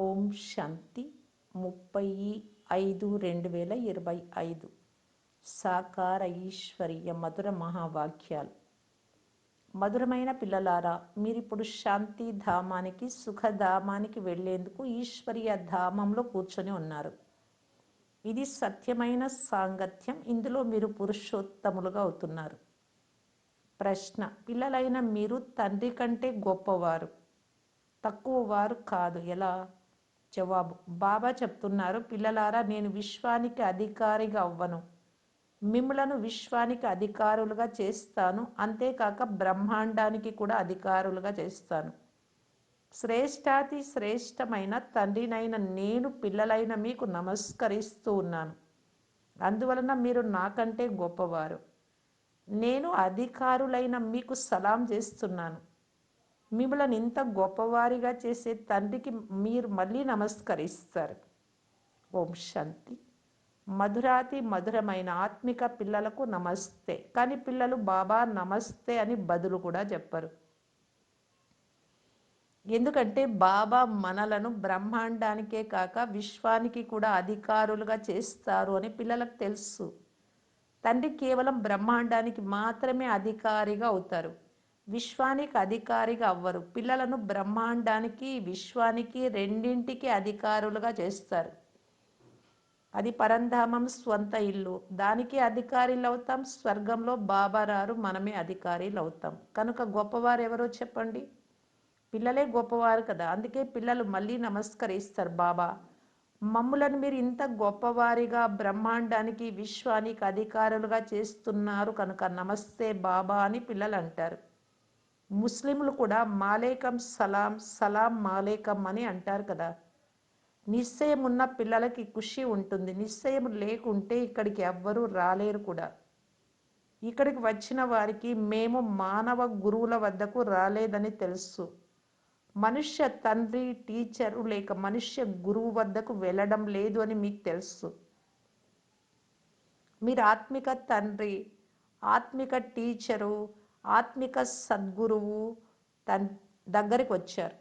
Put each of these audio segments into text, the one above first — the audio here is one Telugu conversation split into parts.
ఓం శాంతి ముప్పై ఐదు రెండు వేల ఇరవై ఐదు. సాకార ఈశ్వర్య మధుర మహావాక్యాలు. మధురమైన పిల్లలారా మీరిప్పుడు శాంతి ధామానికి సుఖధామానికి వెళ్ళేందుకు ఈశ్వర్య ధామంలో కూర్చొని ఉన్నారు. ఇది సత్యమైన సాంగత్యం. ఇందులో మీరు పురుషోత్తములుగా అవుతున్నారు. ప్రశ్న పిల్లలైన మీరు తండ్రి కంటే గొప్పవారు. తక్కువ వారు కాదు. ఎలా? జవాబు. బాబా చెప్తున్నారు పిల్లలారా నేను విశ్వానికి అధికారిగా అవ్వను. మిమ్మలను విశ్వానికి అధికారులుగా చేస్తాను. అంతేకాక బ్రహ్మాండానికి కూడా అధికారులుగా చేస్తాను. శ్రేష్టాతి శ్రేష్టమైన తండ్రినైన నేను పిల్లలైన మీకు నమస్కరిస్తూ ఉన్నాను. అందువలన మీరు నాకంటే గొప్పవారు. నేను అధికారులైన మీకు సలాం చేస్తున్నాను. మిమ్మల్ని ఇంత గొప్పవారిగా చేసే తండ్రికి మీరు మళ్ళీ నమస్కరిస్తారు. ఓం శాంతి. మధురాతి మధురమైన ఆత్మిక పిల్లలకు నమస్తే. కానీ పిల్లలు బాబా నమస్తే అని బదులు కూడా చెప్పరు. ఎందుకంటే బాబా మనలను బ్రహ్మాండానికే కాక విశ్వానికి కూడా అధికారులుగా చేస్తారు అని పిల్లలకు తెలుసు. తండ్రి కేవలం బ్రహ్మాండానికి మాత్రమే అధికారిగా అవుతారు. విశ్వానికి అధికారిగా అవ్వరు. పిల్లలను బ్రహ్మాండానికి విశ్వానికి రెండింటికి అధికారులుగా చేస్తారు. అది పరంధామం స్వంత ఇల్లు. దానికి అధికారులు అవుతాం స్వర్గంలో బాబారారు మనమే అధికారులు అవుతాం కనుక గొప్పవారు ఎవరో చెప్పండి? పిల్లలే గొప్పవారు కదా. అందుకే పిల్లలు మళ్ళీ నమస్కరిస్తారు బాబా మమ్ములను మీరు ఇంత గొప్పవారిగా బ్రహ్మాండానికి విశ్వానికి అధికారులుగా చేస్తున్నారు కనుక నమస్తే బాబా అని పిల్లలు అంటారు ముస్లింలు కూడా మాలేకం సలాం సలాం మాలేకం అని అంటారు కదా. నిశ్చయం ఉన్న పిల్లలకి ఖుషి ఉంటుంది. నిశ్చయం లేకుంటే ఇక్కడికి ఎవ్వరూ రాలేరు కూడా. ఇక్కడికి వచ్చిన వారికి మేము మానవ గురువుల వద్దకు రాలేదని తెలుసు. మనుష్య తండ్రి టీచరు లేక మనుష్య గురువు వద్దకు వెళ్ళడం లేదు అని మీకు తెలుసు. మీరు ఆత్మిక తండ్రి ఆత్మిక టీచరు ఆత్మిక సద్గురువు తన్ దగ్గరికి వచ్చారు.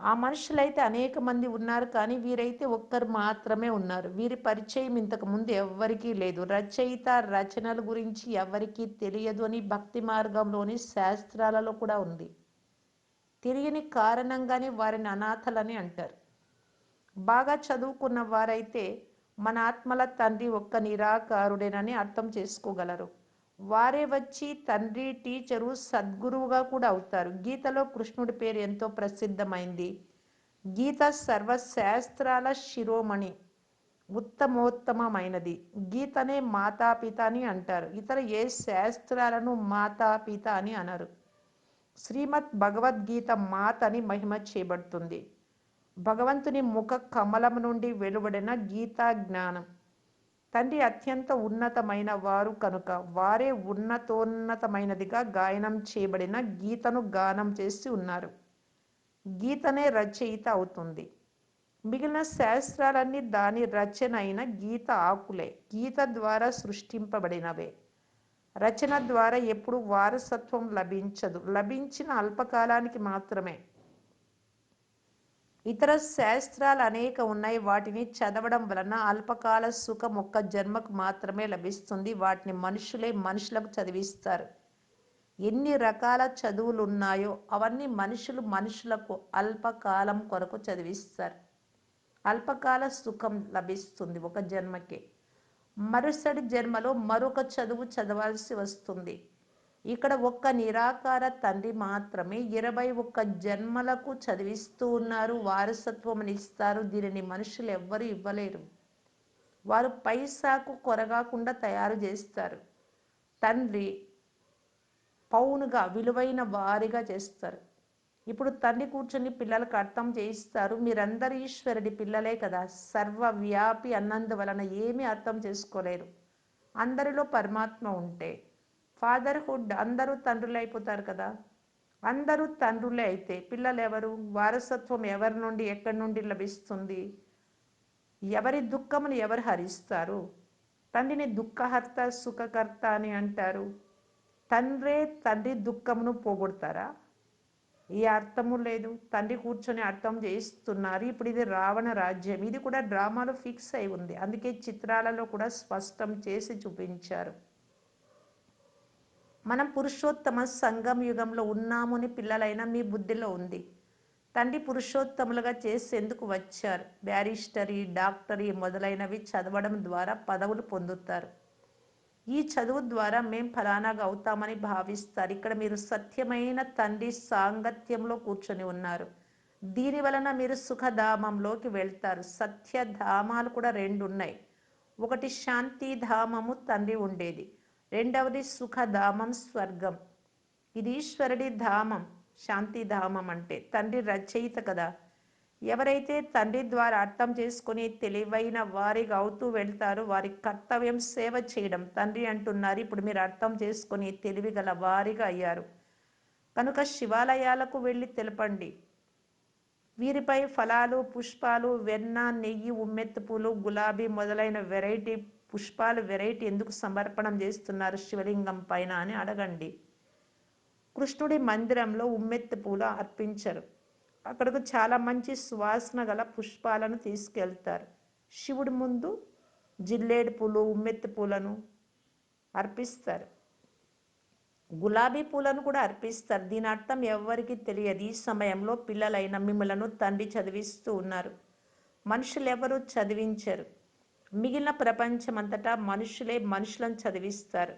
ఆ మనుషులైతే అనేక మంది ఉన్నారు కానీ వీరైతే ఒక్కరు మాత్రమే ఉన్నారు. వీరి పరిచయం ఇంతకు ముందు ఎవ్వరికీ లేదు. రచయిత రచనల గురించి ఎవరికీ తెలియదు అని భక్తి మార్గంలోని శాస్త్రాలలో కూడా ఉంది. తెలియని కారణంగానే వారిని అనాథలని అంటారు. బాగా చదువుకున్న వారైతే మన ఆత్మల తండ్రి ఒక్క నిరాకారుడేనని అర్థం చేసుకోగలరు. వారే వచ్చి తండ్రి టీచరు సద్గురువుగా కూడా అవుతారు. గీతలో కృష్ణుడి పేరు ఎంతో ప్రసిద్ధమైంది. గీత సర్వశాస్త్రాల శిరోమణి ఉత్తమోత్తమమైనది. గీతనే మాతాపిత అని అంటారు. ఇతర ఏ శాస్త్రాలను మాతాపిత అని అనరు. శ్రీమద్ భగవద్గీత మాత అని మహిమ చేయబడుతుంది భగవంతుని ముఖ కమలం నుండి వెలువడిన గీతా జ్ఞానం. తండ్రి అత్యంత ఉన్నతమైన వారు కనుక వారే ఉన్నతోన్నతమైనదిగా గాయనం చేయబడిన గీతను గానం చేసి ఉన్నారు. గీతనే రచయిత అవుతుంది. మిగిలిన శాస్త్రాలన్నీ దాని రచన అయిన గీత ఆకులే. గీత ద్వారా సృష్టింపబడినవే. రచన ద్వారా ఎప్పుడు వారసత్వం లభించదు. లభించిన అల్పకాలానికి మాత్రమే. ఇతర శాస్త్రాలు అనేక ఉన్నాయి. వాటిని చదవడం వలన అల్పకాల సుఖం ఒక్క జన్మకు మాత్రమే లభిస్తుంది. వాటిని మనుషులే మనుషులకు చదివిస్తారు. ఎన్ని రకాల చదువులు ఉన్నాయో అవన్నీ మనుషులు మనుషులకు అల్పకాలం కొరకు చదివిస్తారు. అల్పకాల సుఖం లభిస్తుంది ఒక జన్మకే. మరుసటి జన్మలో మరొక చదువు చదవాల్సి వస్తుంది. ఇక్కడ ఒక్క నిరాకార తండ్రి మాత్రమే ఇరవై ఒక్క జన్మలకు చదివిస్తూ ఉన్నారు. వారసత్వం ఇస్తారు. దీనిని మనుషులు ఎవ్వరు ఇవ్వలేరు. వారు పైసాకు కొరగాకుండా తయారు చేస్తారు. తండ్రి పౌనుగా విలువైన వారిగా చేస్తారు. ఇప్పుడు తండ్రి కూర్చొని పిల్లలకు అర్థం చేయిస్తారు. మీరందరూ ఈశ్వరుడి పిల్లలే కదా. సర్వవ్యాపి అన్నందువలన ఏమీ అర్థం చేసుకోలేరు. అందరిలో పరమాత్మ ఉంటే ఫాదర్హుడ్ అందరూ తండ్రులు అయిపోతారు కదా. అందరూ తండ్రులే అయితే పిల్లలు ఎవరు వారసత్వం ఎవరి నుండి ఎక్కడి నుండి లభిస్తుంది? ఎవరి దుఃఖమును ఎవరు హరిస్తారు? తండ్రిని దుఃఖహర్త సుఖకర్త అని అంటారు. తండ్రే తండ్రి దుఃఖమును పోగొడతారా? ఏ అర్థము లేదు. తండ్రి కూర్చొని అర్థం చేస్తున్నారు ఇప్పుడు ఇది రావణ రాజ్యం. ఇది కూడా డ్రామాలో ఫిక్స్ అయి ఉంది. అందుకే చిత్రాలలో కూడా స్పష్టం చేసి చూపించారు. మనం పురుషోత్తమ సంగం యుగంలో ఉన్నామని పిల్లలైన మీ బుద్ధిలో ఉంది. తండ్రి పురుషోత్తములుగా చేసేందుకు వచ్చారు? బ్యారిస్టరీ డాక్టరీ మొదలైనవి చదవడం ద్వారా పదవులు పొందుతారు. ఈ చదువు ద్వారా మేం ఫలానాగా అవుతామని భావిస్తారు. ఇక్కడ మీరు సత్యమైన తండ్రి సాంగత్యంలో కూర్చొని ఉన్నారు. దీని వలన మీరు సుఖధామంలోకి వెళ్తారు. సత్యధామాలు కూడా రెండు ఉన్నాయి ఒకటి శాంతి ధామము తండ్రి ఉండేది. రెండవది సుఖధామం స్వర్గం. ఇది ఈశ్వరుడి ధామం శాంతి ధామం అంటే తండ్రి రచయిత కదా. ఎవరైతే తండ్రి ద్వారా అర్థం చేసుకుని తెలివైన వారిగా అవుతూ వెళ్తారో వారి కర్తవ్యం సేవ చేయడం. తండ్రి అంటున్నారు ఇప్పుడు మీరు అర్థం చేసుకుని తెలివి గల వారిగా అయ్యారు. కనుక శివాలయాలకు వెళ్ళి తెలపండి. వీరిపై ఫలాలు పుష్పాలు వెన్న నెయ్యి ఉమ్మెత్తు పూలు గులాబీ మొదలైన వెరైటీ పుష్పాలు వెరైటీ ఎందుకు సమర్పణం చేస్తున్నారు శివలింగం పైన అని అడగండి. కృష్ణుడి మందిరంలో ఉమ్మెత్తి పూలు అర్పించరు. అక్కడకు చాలా మంచి సువాసన గల పుష్పాలను తీసుకెళ్తారు. శివుడి ముందు జిల్లేడు పూలు ఉమ్మెత్తి పూలను అర్పిస్తారు. గులాబీ పూలను కూడా అర్పిస్తారు. దీని అర్థం ఎవరికి తెలియదు. ఈ సమయంలో పిల్లలైన మిమ్మలను తండ్రి చదివిస్తూ ఉన్నారు. మనుషులు ఎవరు చదివించరు. మిగిలిన ప్రపంచమంతటా మనుషులే మనుషులను చదివిస్తారు.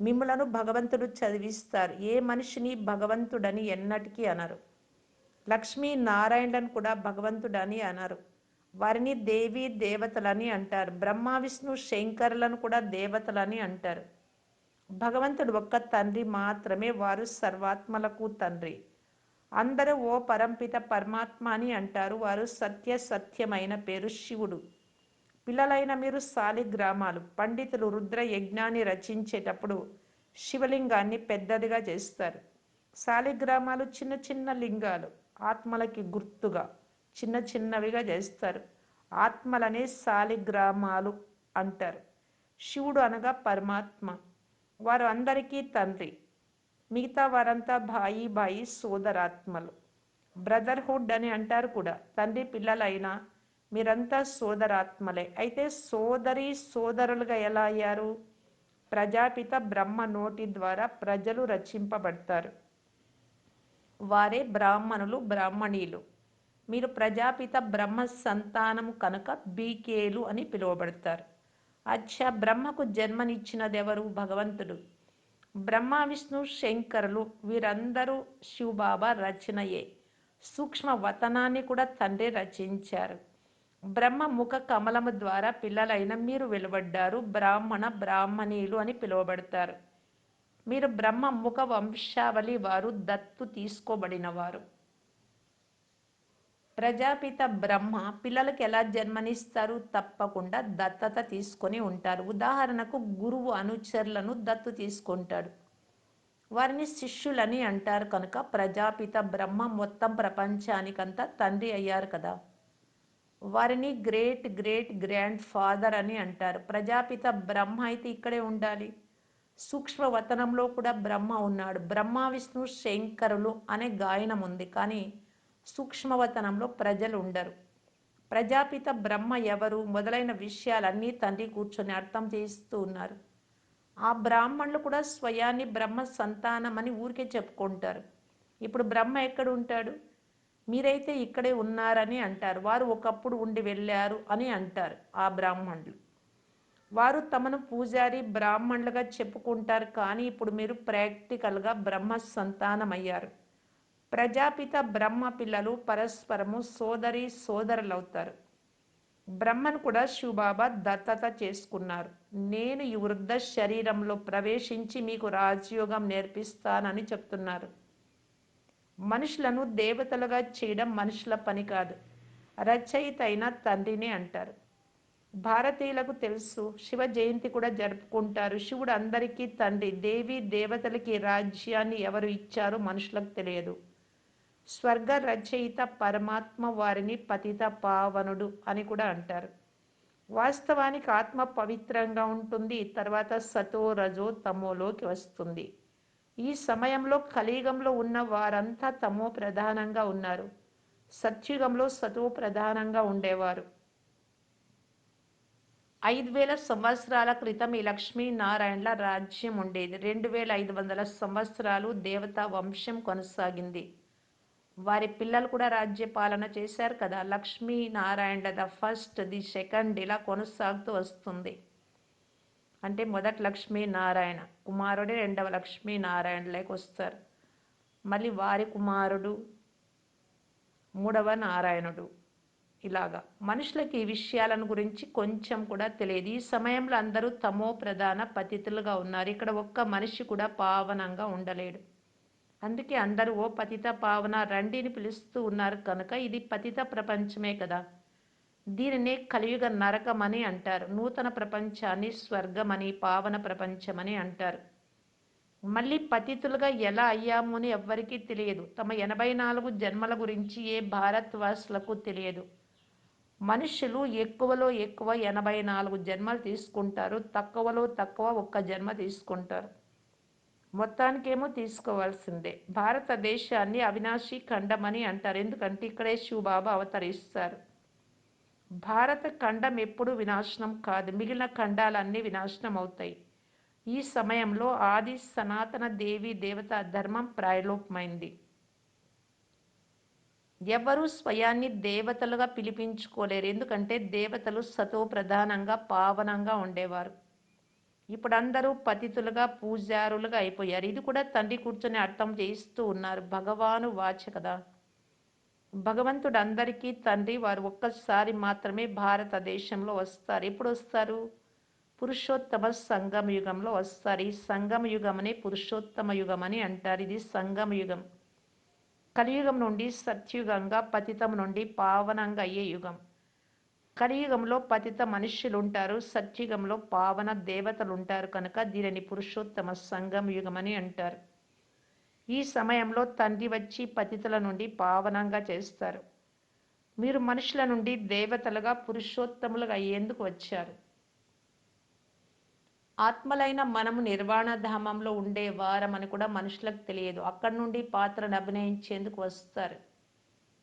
మిమ్మలను భగవంతుడు చదివిస్తారు. ఏ మనిషిని భగవంతుడని ఎన్నటికీ అనరు. లక్ష్మీ నారాయణులను కూడా భగవంతుడని అనరు. వారిని దేవి దేవతలని అంటారు. బ్రహ్మ విష్ణు శంకరులను కూడా దేవతలని అంటారు. భగవంతుడు ఒక్క తండ్రి మాత్రమే వారు సర్వాత్మలకు తండ్రి. అందరూ ఓ పరంపిత పరమాత్మ అని అంటారు. వారు సత్య సత్యమైన పేరు శివుడు. పిల్లలైన మీరు సాలిగ్రామాలు పండితులు రుద్ర యజ్ఞాన్ని రచించేటప్పుడు శివలింగాన్ని పెద్దదిగా చేస్తారు. సాలిగ్రామాలు చిన్న చిన్న లింగాలు ఆత్మలకి గుర్తుగా చిన్న చిన్నవిగా చేస్తారు. ఆత్మలనే సాలిగ్రామాలు అంటారు. శివుడు అనగా పరమాత్మ. వారు అందరికీ తండ్రి. మిగతా వారంతా భాయి భాయి సోదరాత్మలు. బ్రదర్హుడ్ అని అంటారు కూడా. తండ్రి పిల్లలైనా మీరంతా సోదరాత్మలే. అయితే సోదరి సోదరులుగా ఎలా అయ్యారు? ప్రజాపిత బ్రహ్మ నోటి ద్వారా ప్రజలు రచింపబడతారు వారే బ్రాహ్మణులు బ్రాహ్మణీలు. మీరు ప్రజాపిత బ్రహ్మ సంతానము కనుక బీకేలు అని పిలువబడతారు. అచ్చా బ్రహ్మకు జన్మనిచ్చినదెవరు? భగవంతుడు. బ్రహ్మ విష్ణు శంకరులు వీరందరూ శివబాబా రచనయే. సూక్ష్మ వతనాన్ని కూడా తండ్రి రచించారు. బ్రహ్మ ముఖ కమలము ద్వారా పిల్లలైన మీరు వెలువడ్డారు. బ్రాహ్మణ బ్రాహ్మణీయులు అని పిలువబడతారు. మీరు బ్రహ్మ ముఖ వంశావళి వారు దత్తు తీసుకోబడినవారు. ప్రజాపిత బ్రహ్మ పిల్లలకు ఎలా జన్మనిస్తారు? తప్పకుండా దత్తత తీసుకొని ఉంటారు. ఉదాహరణకు గురువు అనుచరులను దత్తు తీసుకుంటాడు. వారిని శిష్యులని అంటారు కనుక ప్రజాపిత బ్రహ్మ మొత్తం ప్రపంచానికంతా తండ్రి అయ్యారు కదా. వారిని గ్రేట్ గ్రేట్ గ్రాండ్ ఫాదర్ అని అంటారు. ప్రజాపిత బ్రహ్మ అయితే ఇక్కడే ఉండాలి. సూక్ష్మ వతనంలో కూడా బ్రహ్మ ఉన్నాడు. బ్రహ్మ విష్ణు శంకరులు అనే గాయనం ఉంది. కానీ సూక్ష్మవతనంలో ప్రజలు ఉండరు. ప్రజాపిత బ్రహ్మ ఎవరు? మొదలైన విషయాలన్నీ తండ్రి కూర్చొని అర్థం చేస్తూ ఉన్నారు. ఆ బ్రాహ్మణులు కూడా స్వయాన్ని బ్రహ్మ సంతానం అని ఊరికే చెప్పుకుంటారు. ఇప్పుడు బ్రహ్మ ఎక్కడ ఉంటాడు? మీరైతే ఇక్కడే ఉన్నారని అంటారు. వారు ఒకప్పుడు ఉండి వెళ్ళారు అని అంటారు ఆ బ్రాహ్మణులు. వారు తమను పూజారి బ్రాహ్మణులుగా చెప్పుకుంటారు కానీ ఇప్పుడు మీరు ప్రాక్టికల్గా బ్రహ్మ సంతానమయ్యారు. ప్రజాపిత బ్రహ్మ పిల్లలు పరస్పరము సోదరి సోదరులవుతారు. బ్రహ్మను కూడా శివబాబా దత్తత చేసుకున్నారు. నేను ఈ వృద్ధ శరీరంలో ప్రవేశించి మీకు రాజయోగం నేర్పిస్తానని చెప్తున్నారు. మనుషులను దేవతలుగా చేయడం మనుషుల పని కాదు. రచయిత అయిన తండ్రిని అంటారు. భారతీయులకు తెలుసు శివ జయంతి కూడా జరుపుకుంటారు. శివుడు అందరికీ తండ్రి దేవి దేవతలకి రాజ్యాన్ని ఎవరు ఇచ్చారో మనుషులకు తెలియదు. స్వర్గ రచయిత పరమాత్మ వారిని పతిత పావనుడు అని కూడా అంటారు. వాస్తవానికి ఆత్మ పవిత్రంగా ఉంటుంది తర్వాత సతో రజో తమోలోకి వస్తుంది. ఈ సమయంలో కలియుగంలో ఉన్న వారంతా తమో ప్రధానంగా ఉన్నారు. సత్యుగంలో సతో ప్రధానంగా ఉండేవారు. ఐదు వేల సంవత్సరాల క్రితం ఈ లక్ష్మీనారాయణల రాజ్యం ఉండేది. రెండు వేల ఐదు వందల సంవత్సరాలు దేవతా వంశం కొనసాగింది. వారి పిల్లలు కూడా రాజ్య పాలన చేశారు కదా. Lakshminarayana the first the second ఇలా కొనసాగుతూ వస్తుంది. అంటే మొదటి లక్ష్మీనారాయణ కుమారుడే రెండవ లక్ష్మీనారాయణలోకి వస్తారు మళ్ళీ వారి కుమారుడు మూడవ నారాయణుడు. ఇలాగా మనుషులకి ఈ విషయాలను గురించి కొంచెం కూడా తెలియదు. ఈ సమయంలో అందరూ తమో ప్రధాన పతితులుగా ఉన్నారు. ఇక్కడ ఒక్క మనిషి కూడా పావనంగా ఉండలేడు. అందుకే అందరూ ఓ పతిత పావన రండిని పిలుస్తూ ఉన్నారు కనుక ఇది పతిత ప్రపంచమే కదా. దీనినే కలియుగ నరకమని అంటారు. నూతన ప్రపంచాన్ని స్వర్గమని పావన ప్రపంచమని అంటారు. మళ్ళీ పతితులుగా ఎలా అయ్యాము అని ఎవ్వరికీ తెలియదు. తమ ఎనభై నాలుగు జన్మల గురించి ఏ భారత్వాసులకు తెలియదు. మనుషులు ఎక్కువలో ఎక్కువ ఎనభై నాలుగు జన్మలు తీసుకుంటారు. తక్కువలో తక్కువ ఒక్క జన్మ తీసుకుంటారు. మొత్తానికేమో తీసుకోవాల్సిందే. భారతదేశాన్ని అవినాశి ఖండమని అంటారు. ఎందుకంటే ఇక్కడే శివబాబా అవతరిస్తారు. భారత ఖండం ఎప్పుడు వినాశనం కాదు. మిగిలిన ఖండాలన్నీ వినాశనం అవుతాయి. ఈ సమయంలో ఆది సనాతన దేవి దేవత ధర్మం ప్రాయలోపమైంది. ఎవరు స్వయాన్ని దేవతలుగా పిలిపించుకోలేరు. ఎందుకంటే దేవతలు సతో ప్రధానంగా పావనంగా ఉండేవారు. ఇప్పుడు అందరూ పతితులుగా పూజారులుగా అయిపోయారు. ఇది కూడా తండ్రి కూర్చొని అర్థం చేయిస్తూ ఉన్నారు. భగవాను వాచ కదా. భగవంతుడు అందరికీ తండ్రి వారు ఒక్కసారి మాత్రమే భారతదేశంలో వస్తారు. ఎప్పుడు వస్తారు? పురుషోత్తమ సంగమ యుగంలో వస్తారు. ఈ సంగమ యుగమనే పురుషోత్తమ యుగం అని అంటారు. ఇది సంగమ యుగం. కలియుగం నుండి సత్యుగంగా పతితం నుండి పావనంగా అయ్యే యుగం. కలియుగంలో పతిత మనుష్యులు ఉంటారు సత్యుగంలో పావన దేవతలు ఉంటారు కనుక దీనిని పురుషోత్తమ సంగమ యుగం అని అంటారు. ఈ సమయంలో తండ్రి వచ్చి పతితుల నుండి పావనంగా చేస్తారు. మీరు మనుషుల నుండి దేవతలుగా పురుషోత్తములుగా అయ్యేందుకు వచ్చారు. ఆత్మలైన మనము నిర్వాణ ధామంలో ఉండే వారమని కూడా మనుషులకు తెలియదు. అక్కడి నుండి పాత్రను అభినయించేందుకు వస్తారు.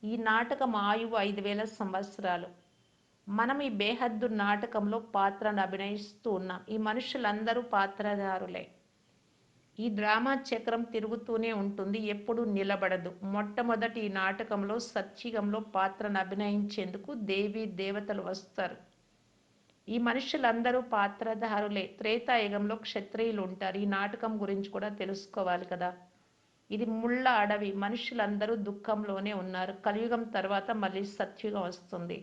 ఈ నాటకం ఆయువు ఐదు వేల సంవత్సరాలు. మనం ఈ బేహద్దు నాటకంలో పాత్రను అభినయిస్తూ ఉన్నాం. ఈ మనుషులందరూ పాత్రధారులే. ఈ డ్రామా చక్రం తిరుగుతూనే ఉంటుంది ఎప్పుడు నిలబడదు. మొట్టమొదటి ఈ నాటకంలో సత్యగంలో పాత్రను అభినయించేందుకు దేవి దేవతలు వస్తారు. ఈ మనుషులందరూ పాత్రధారులే. త్రేతాయుగంలో క్షత్రియులు ఉంటారు. ఈ నాటకం గురించి కూడా తెలుసుకోవాలి కదా. ఇది ముళ్ళ అడవి. మనుషులందరూ దుఃఖంలోనే ఉన్నారు. కలియుగం తర్వాత మళ్ళీ సత్యుగం వస్తుంది.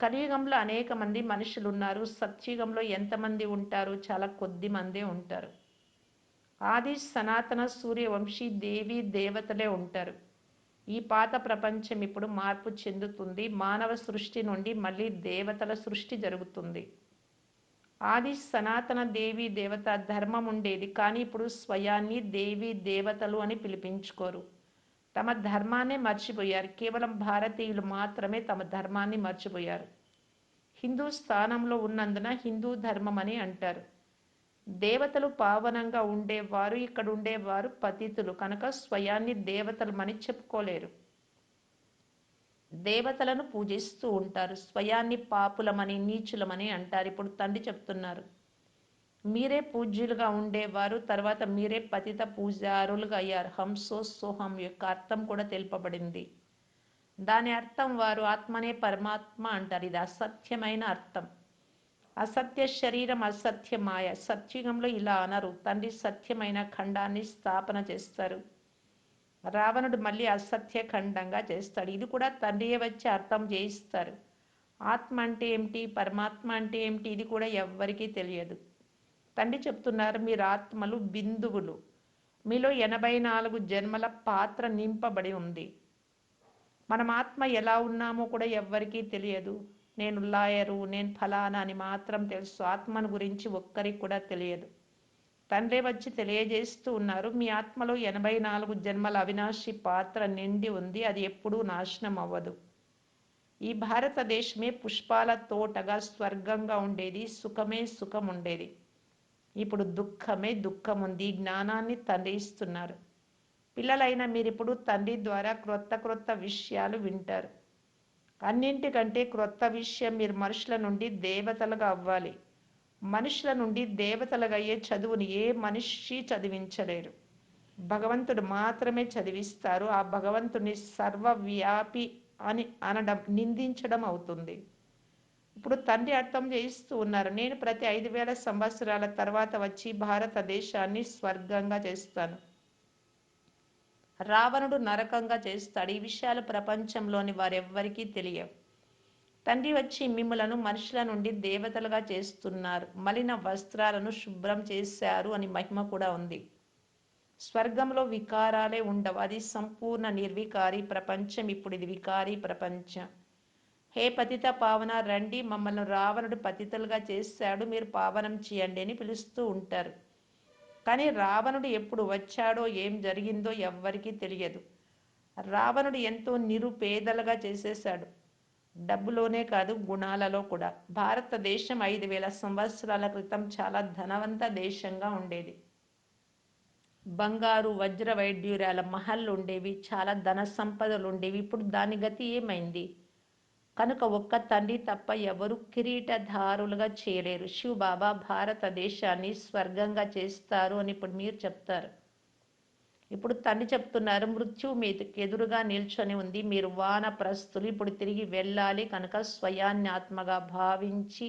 కలియుగంలో అనేక మంది మనుషులు ఉన్నారు. సత్యుగంలో ఎంతమంది ఉంటారు? చాలా కొద్ది మందే ఉంటారు. ఆది సనాతన సూర్యవంశీ దేవి దేవతలే ఉంటారు. ఈ పాత ప్రపంచం ఇప్పుడు మార్పు చెందుతుంది. మానవ సృష్టి నుండి మళ్ళీ దేవతల సృష్టి జరుగుతుంది. ఆది సనాతన దేవి దేవత ధర్మం ఉండేది కానీ ఇప్పుడు స్వయాన్ని దేవి దేవతలు అని పిలిపించుకోరు. తమ ధర్మాన్నే మర్చిపోయారు. కేవలం భారతీయులు మాత్రమే తమ ధర్మాన్ని మర్చిపోయారు. హిందూ స్థానంలో ఉన్నందున హిందూ ధర్మం అని అంటారు. దేవతలు పావనంగా ఉండేవారు ఇక్కడ ఉండేవారు పతితులు. కనుక స్వయాన్ని దేవతలమని చెప్పుకోలేరు. దేవతలను పూజిస్తూ ఉంటారు. స్వయాన్ని పాపులమని నీచులమని అంటారు. ఇప్పుడు తండ్రి చెప్తున్నారు. మీరే పూజ్యులుగా ఉండేవారు తర్వాత మీరే పతిత పూజారులుగా అయ్యారు. హంసో సోహం యొక్క అర్థం కూడా తెలుపబడింది. దాని అర్థం వారు ఆత్మనే పరమాత్మ అంటారు. ఇది అసత్యమైన అర్థం. అసత్య శరీరం అసత్య మాయ సత్యుగంలో ఇలా అనరు. తండ్రి సత్యమైన ఖండాన్ని స్థాపన చేస్తారు. రావణుడు మళ్ళీ అసత్య ఖండంగా చేస్తాడు. ఇది కూడా తండ్రియే వచ్చి అర్థం చేయిస్తారు. ఆత్మ అంటే ఏమిటి? పరమాత్మ అంటే ఏమిటి? ఇది కూడా ఎవ్వరికీ తెలియదు. తండ్రి చెప్తున్నారు మీరు ఆత్మలు బిందువులు. మీలో ఎనభై నాలుగు జన్మల పాత్ర నింపబడి ఉంది. మనం ఆత్మ ఎలా ఉన్నామో కూడా ఎవ్వరికీ తెలియదు. నేను లాయరు నేను ఫలానా అని మాత్రం తెలుసు. ఆత్మను గురించి ఒక్కరికి కూడా తెలియదు. తండ్రి వచ్చి తెలియజేస్తూ ఉన్నారు మీ ఆత్మలో ఎనభై నాలుగు జన్మల అవినాశి పాత్ర నిండి ఉంది. అది ఎప్పుడూ నాశనం అవ్వదు. ఈ భారతదేశమే పుష్పాల తోటగా స్వర్గంగా ఉండేది. సుఖమే సుఖం ఉండేది. ఇప్పుడు దుఃఖమే దుఃఖం ఉంది. జ్ఞానాన్ని తండ్రి ఇస్తున్నారు. పిల్లలైన మీరు ఇప్పుడు తండ్రి ద్వారా క్రొత్త క్రొత్త విషయాలు వింటారు. అన్నింటికంటే క్రొత్త విషయం మీరు మనుషుల నుండి దేవతలుగా అవ్వాలి. మనుషుల నుండి దేవతలుగా అయ్యే చదువుని ఏ మనిషి చదివించలేరు భగవంతుడు మాత్రమే చదివిస్తారు. ఆ భగవంతుని సర్వవ్యాపి అని అనడం నిందించడం అవుతుంది. ఇప్పుడు తండ్రి అర్థం చేయిస్తూ ఉన్నారు నేను ప్రతి ఐదు వేల సంవత్సరాల తర్వాత వచ్చి భారతదేశాన్ని స్వర్గంగా చేస్తాను. రావణుడు నరకంగా చేస్తాడు ఈ విషయాలు ప్రపంచంలోని వారెవ్వరికీ తెలియవు. తండ్రి వచ్చి మిమ్మలను మనుషుల నుండి దేవతలుగా చేస్తున్నారు. మలిన వస్త్రాలను శుభ్రం చేశారు అని మహిమ కూడా ఉంది. స్వర్గంలో వికారాలే ఉండవు. అది సంపూర్ణ నిర్వికారి ప్రపంచం. ఇప్పుడు ఇది వికారి ప్రపంచం. హే పతిత పావన రండి. మమ్మల్ని రావణుడు పతితలుగా చేశాడు. మీరు పావనం చేయండి అని పిలుస్తూ ఉంటారు. కానీ రావణుడు ఎప్పుడు వచ్చాడో ఏం జరిగిందో ఎవ్వరికీ తెలియదు. రావణుడు ఎంతో నిరుపేదలుగా చేసేశాడు. డబ్బులోనే కాదు గుణాలలో కూడా. భారతదేశం ఐదు వేల సంవత్సరాల క్రితం చాలా ధనవంత దేశంగా ఉండేది. బంగారు వజ్ర వైడ్యూరాల మహల్లు ఉండేవి చాలా ధన సంపదలు ఉండేవి. ఇప్పుడు దాని గతి ఏమైంది? కనుక ఒక్క తండ్రి తప్ప ఎవరు కిరీటధారులుగా చేయలేరు. శివ్ బాబా భారతదేశాన్ని స్వర్గంగా చేస్తారు అని ఇప్పుడు మీరు చెప్తారు. ఇప్పుడు తండ్రి చెప్తున్నారు మృత్యు మీదకి ఎదురుగా నిల్చొని ఉంది. మీరు వానప్రస్తులు ఇప్పుడు తిరిగి వెళ్ళాలి కనుక స్వయాన్యాత్మగా భావించి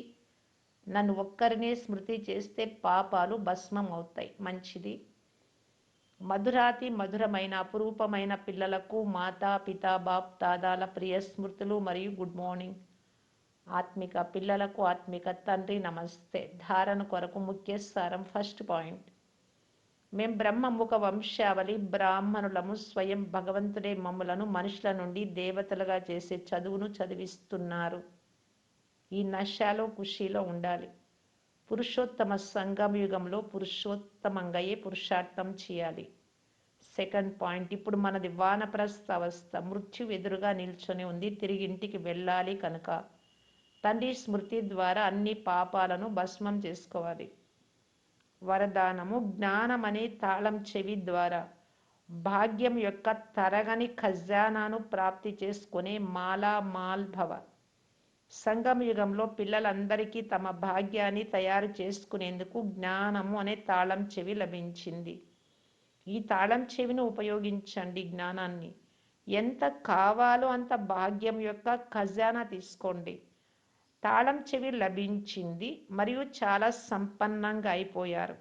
నన్ను ఒక్కరినే స్మృతి చేస్తే పాపాలు భస్మం అవుతాయి మంచిది. మధురాతి మధురమైన అపురూపమైన పిల్లలకు మాతా పితా బాప్ దాదాల ప్రియ స్మృతులు మరియు గుడ్ మార్నింగ్. ఆత్మిక పిల్లలకు ఆత్మిక తండ్రి నమస్తే. ధారణ కొరకు ముఖ్య సారం ఫస్ట్ పాయింట్. మేం బ్రహ్మముఖ వంశావళి బ్రాహ్మణులము స్వయం భగవంతుడే మమ్ములను మనుషుల నుండి దేవతలుగా చేసే చదువును చదివిస్తున్నారు. ఈ నశాలో ఖుషీలో ఉండాలి. పురుషోత్తమ సంగమయుగంలో పురుషోత్తమంగాయే పురుషార్థం చేయాలి. సెకండ్ పాయింట్ ఇప్పుడు మనది వానప్రస్థ అవస్థ మృత్యు ఎదురుగా నిల్చొని ఉంది తిరిగి ఇంటికి వెళ్ళాలి కనుక. తండ్రి స్మృతి ద్వారా అన్ని పాపాలను భస్మం చేసుకోవాలి. వరదానము జ్ఞానం అనే తాళం చెవి ద్వారా. భాగ్యం యొక్క తరగని ఖజానాను ప్రాప్తి చేసుకునే మాలా మాల్భవ సంగమ యుగంలో పిల్లలందరికీ తమ భాగ్యాన్ని తయారు చేసుకునేందుకు జ్ఞానము అనే తాళం చెవి లభించింది. ఈ తాళం చెవిని ఉపయోగించండి జ్ఞానాన్ని. ఎంత కావాలో అంత భాగ్యం యొక్క ఖజానా తీసుకోండి. తాళం చెవి లభించింది మరియు చాలా సంపన్నంగా అయిపోయారు.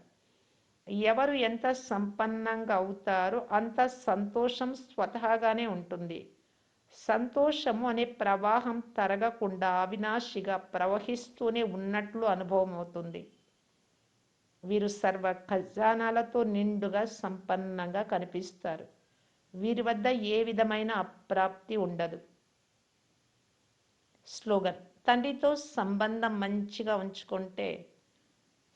ఎవరు ఎంత సంపన్నంగా అవుతారో అంత సంతోషం స్వతహాగానే ఉంటుంది. సంతోషము అనే ప్రవాహం తరగకుండా అవినాశిగా ప్రవహిస్తూనే ఉన్నట్లు అనుభవం అవుతుంది. వీరు సర్వ ఖజానాలతో నిండుగా సంపన్నంగా కనిపిస్తారు. వీరి వద్ద ఏ విధమైన అప్రాప్తి ఉండదు. స్లోగన్ తండ్రితో సంబంధం మంచిగా ఉంచుకుంటే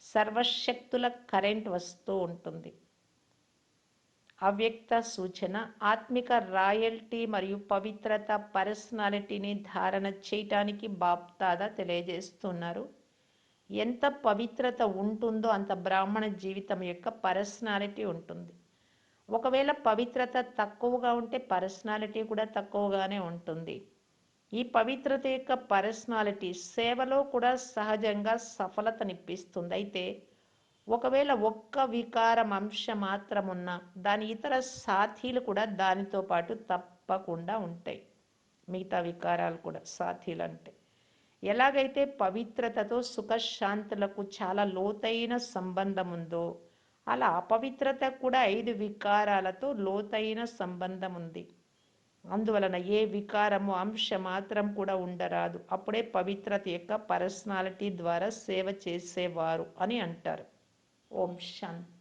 సర్వశక్తుల కరెంట్ వస్తూ ఉంటుంది. అవ్యక్త సూచన ఆత్మిక రాయల్టీ మరియు పవిత్రత పర్సనాలిటీని ధారణ చేయటానికి బాప్తాద తెలియజేస్తున్నారు. ఎంత పవిత్రత ఉంటుందో అంత బ్రాహ్మణ జీవితం యొక్క పర్సనాలిటీ ఉంటుంది. ఒకవేళ పవిత్రత తక్కువగా ఉంటే పర్సనాలిటీ కూడా తక్కువగానే ఉంటుంది. ఈ పవిత్రత యొక్క పర్సనాలిటీ సేవలో కూడా సహజంగా సఫలతనిప్పిస్తుంది అయితే ఒకవేళ ఒక్క వికారం అంశం మాత్రం దాని ఇతర సాథీలు కూడా దానితో పాటు తప్పకుండా ఉంటాయి. మిగతా వికారాలు కూడా సాథీలు అంటే ఎలాగైతే పవిత్రతతో సుఖశాంతులకు చాలా లోతైన సంబంధం ఉందో అలా అపవిత్రత కూడా ఐదు వికారాలతో లోతైన సంబంధం ఉంది అందువలన ఏ వికారము అంశ మాత్రం కూడా ఉండరాదు. అప్పుడే పవిత్రత యొక్క పర్సనాలిటీ ద్వారా సేవ చేసేవారు అని అంటారు. ఓం శాంతి